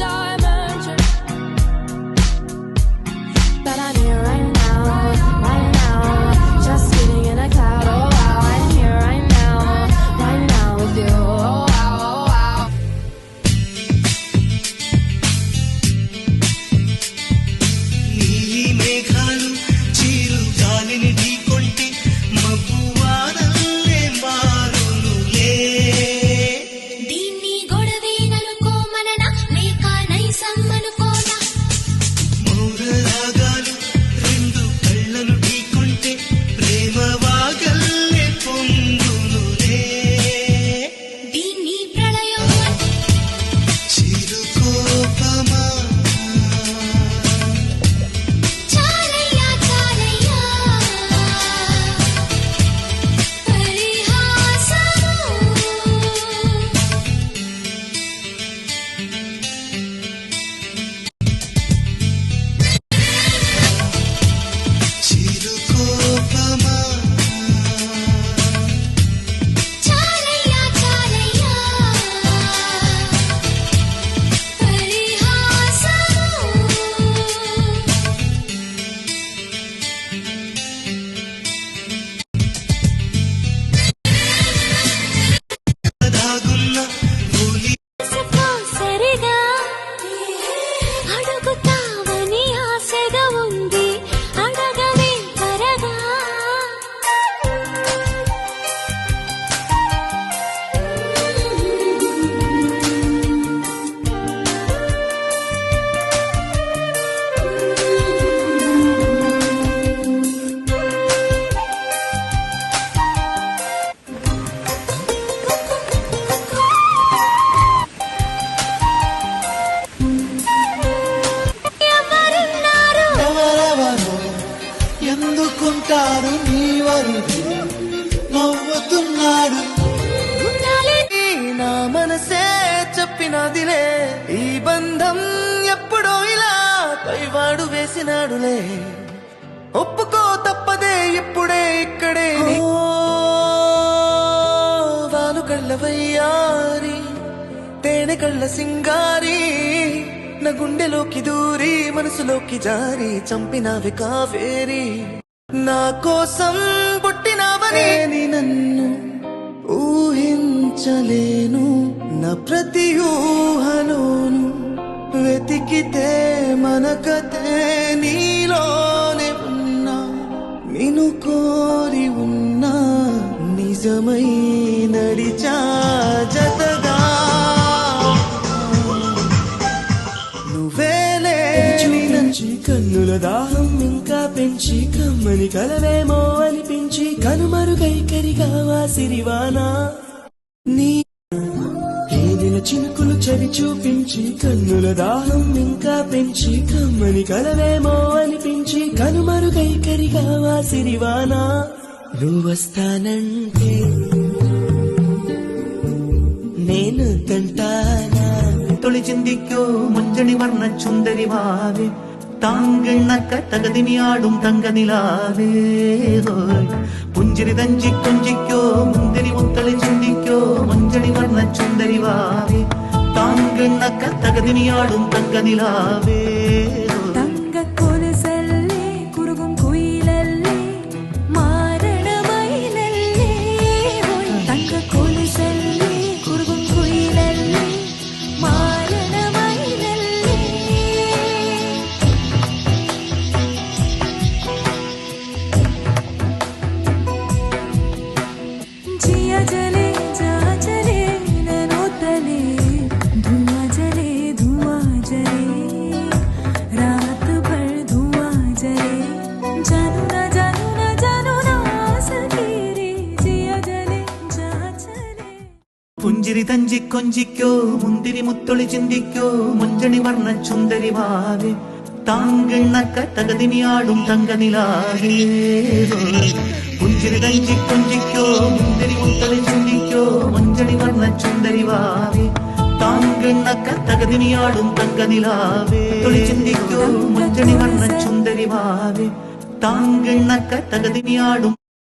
star. చెప్పినదిలే ఈ బంధం ఎప్పుడో ఇలా పైవాడు వేసినాడులే. ఒప్పుకో తప్పదే ఇప్పుడే ఇక్కడే. వాలు కళ్ళ వయ్యారి తేనె కళ్ళ సింగారి నా గుండెలోకి దూరి మనసులోకి జారి చంపినవి కావేరి. నా కోసం పుట్టినవని నన్ను ఊహించలేను నా ప్రతి వెతికితే మనకతే నీలోనే ఉన్నా నిను కోరి ఉన్నా నిజమై నడిచా జతగా. నువ్వేలే చూపించి కన్నుల దాహం ఇంకా పెంచి కమ్మని కలవేమో అనిపించి కనుమరుగైకరిగా వాసిరివానా నీ ఏదిన చినుకులు చెవి చూపించి కన్నుల దాహం ఇంకా పెంచి కమ్మని కలవేమో అనిపించి కనుమరుగైకరిగా వా సిరివానా నువ్వొస్తానంటే నేను తంటానా തുളി ചിന്തിക്കൂ వర్ణ చుందరి ചുന്ദരി മാവേ താങ്കളക്ക തകതിമിയാടും തങ്കനിലാവേ പുഞ്ചിരി దంచి కుంజిక్కో ராஜினியாடும் தங்க நிலாவே. പുഞ്ചിരി തഞ്ചി കൊഞ്ചിക്കോ മുന്തിരി മുത്തൊളി ചിന്തിക്കോ മുഞ്ചണി വർണ ചുന്ദരിവാകെ താങ്കിണ്ണക്ക തകതിനിയാടും തങ്കനിലാകേ. പുഞ്ചിരി തഞ്ചി കൊഞ്ചിക്കോ മുന്തിരി മുത്തൊളി ചിന്തിക്കോ മുഞ്ചണി വർണ ചുന്ദരിവാകെ താങ്കിണ്ണക്ക തകതിനിയാടും തങ്കനിലാവേ തൊളി ചിന്തിക്കോ മുഞ്ചണി വർണ ചുന്ദരിവാകെ താങ്കിണ്ണക്ക തകതിനിയാടും